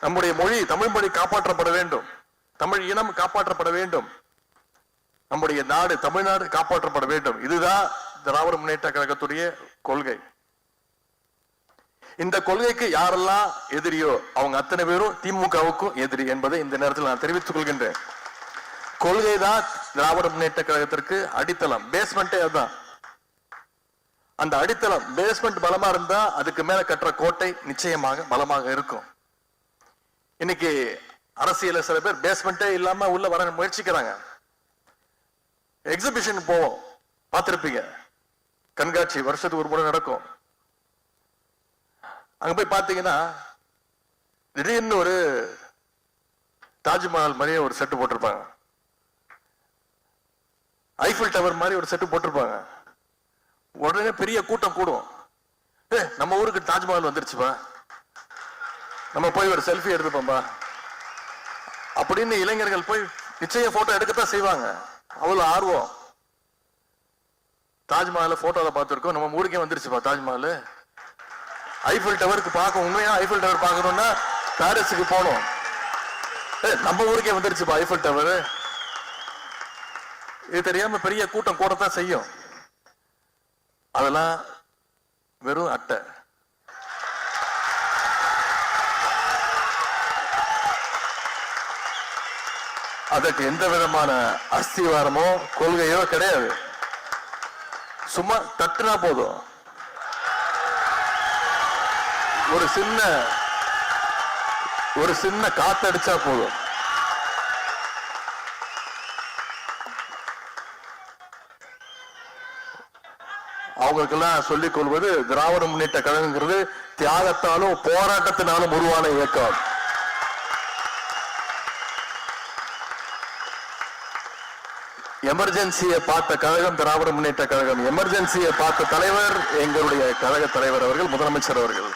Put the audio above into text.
நம்முடைய மொழி தமிழ் மொழி காப்பாற்றப்பட வேண்டும். தமிழ் இனம் காப்பாற்றப்பட வேண்டும். நம்முடைய நாடு தமிழ்நாடு காப்பாற்றப்பட வேண்டும். இதுதான் திராவிட முன்னேற்ற கழகத்துடைய கொள்கை. இந்த கொள்கைக்கு யாரெல்லாம் எதிரியோ அவங்க அத்தனை பேரும் திமுகவுக்கும் எதிரி என்பதை இந்த நேரத்தில் நான் தெரிவித்துக் கொள்கின்றேன். கொள்கை தான் திராவிட முன்னேற்ற கழகத்திற்கு அடித்தளம். பேஸ்மெண்டே அதுதான். அந்த அடித்தளம் பேஸ்மெண்ட் பலமா இருந்தா அதுக்கு மேல கட்டுற கோட்டை நிச்சயமாக பலமாக இருக்கும். இன்னைக்கு அரசியல சில பேர் பேஸ்மெண்டே இல்லாம உள்ள வர முயற்சிக்கிறாங்க. எக்ஸிபிஷன் போவோம். பார்த்திருப்பீங்க. கண்காட்சி வருஷத்துக்கு ஒரு முறை நடக்கும். அங்க போய் பார்த்தீங்கன்னா திடீர்னு ஒரு தாஜ்மஹால் மாதிரியே ஒரு செட்டு போட்டிருப்பாங்க. ஐஃபில் டவர் மாதிரி ஒரு செட்டு போட்டிருப்பாங்க. உடனே பெரிய கூட்டம் கூடும். ஏ நம்ம ஊருக்கு தாஜ்மஹால் வந்துருச்சுப்பா. நம்ம போய் ஒரு செல்ஃபி எடுத்துப்போம்பா. அப்படின்னு இளைஞர்கள் போய் நிச்சயம் போட்டோ எடுக்கத்தான் செய்வாங்க. அவ்வளவு ஆர்வம். தாஜ்மஹால போட்டோல பார்த்திருக்கோம். நம்ம ஊருக்கே வந்துருச்சுப்பா தாஜ்மஹால். ஐஃபில் டவருக்கு பார்க்க உண்மையா ஐஃபில் டவர் பார்க்கணும்னா பாரிஸுக்கு போகணும். ஏ, நம்ம ஊருக்கே வந்துருச்சுப்பா ஐஃபில் டவர் இது தெரியாம பெரிய கூட்டம் கூடத்தான் செய்யும். அதெல்லாம் வெறும் அட்டை. அதற்கு எந்த விதமான அஸ்திவாரமோ கொள்கையோ கிடையாது. சும்மா தட்டுனா போதும். ஒரு சின்ன ஒரு சின்ன காத்தடிச்சா போதும். அவங்களுக்கெல்லாம் சொல்லிக் கொள்வது திராவிட முன்னேற்ற கழகங்கிறது தியாகத்தாலும் போராட்டத்தினாலும் உருவான இயக்கம். எமர்ஜென்சியை பார்த்த கழகம் திராவிட முன்னேற்ற கழகம். எமர்ஜென்சியை பார்த்த தலைவர் எங்களுடைய கழக தலைவர் அவர்கள் முதலமைச்சர் அவர்கள்.